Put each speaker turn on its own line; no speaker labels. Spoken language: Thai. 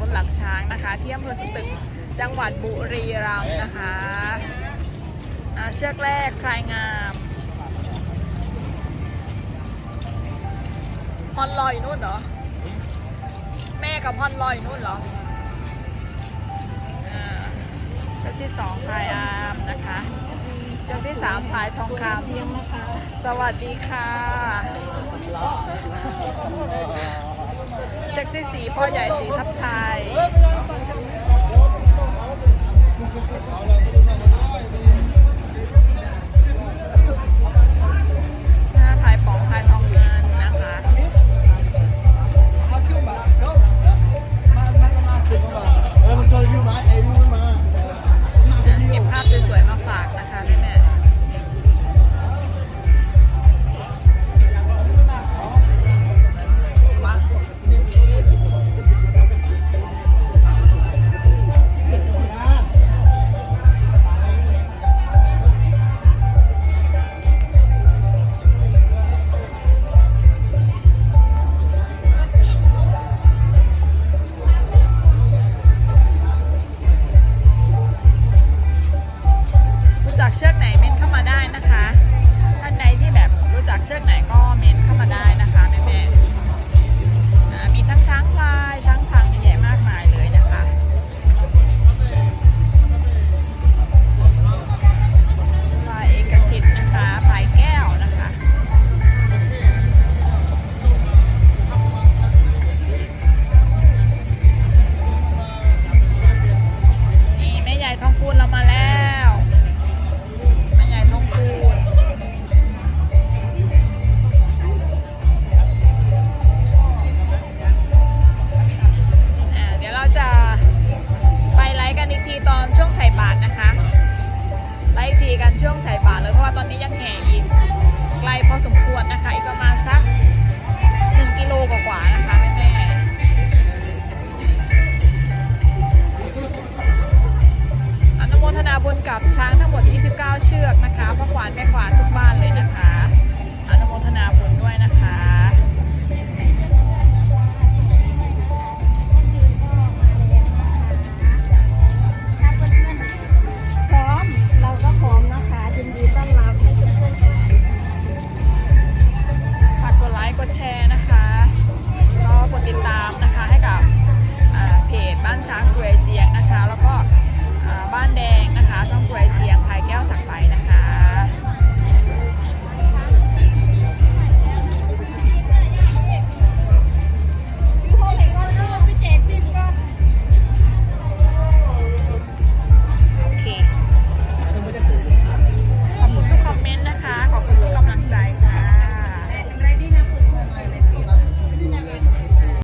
บนหลังช้างนะคะ ที่อำเภอสตึกจังหวัดบุรีรัมย์นะคะเชือกแรกพลายงามฮอนลอยนู่นเหรอ แม่กับฮอนลอยนู่นเหรอเชือกที่สองพลายอามนะคะเชือกที่สามพลายทองคำสวัสดีค่ะ เชือกที่สีพ่อใหญ่สีทับไทย บาทนะคะไล่ทีกันช่วงใส่บาตรเลยเพราะว่าตอนนี้ยังแห่อีกไกลพอสมควรนะคะ อีกประมาณสักหนึ่งกิโลกว่าๆนะคะแม่แม่อนุโมทนาบุญกับช้างทั้งหมด 29 เชือกนะคะพ่อขวานแม่ขวานทุกบ้านเลยนะคะอนุโมทนาบุญ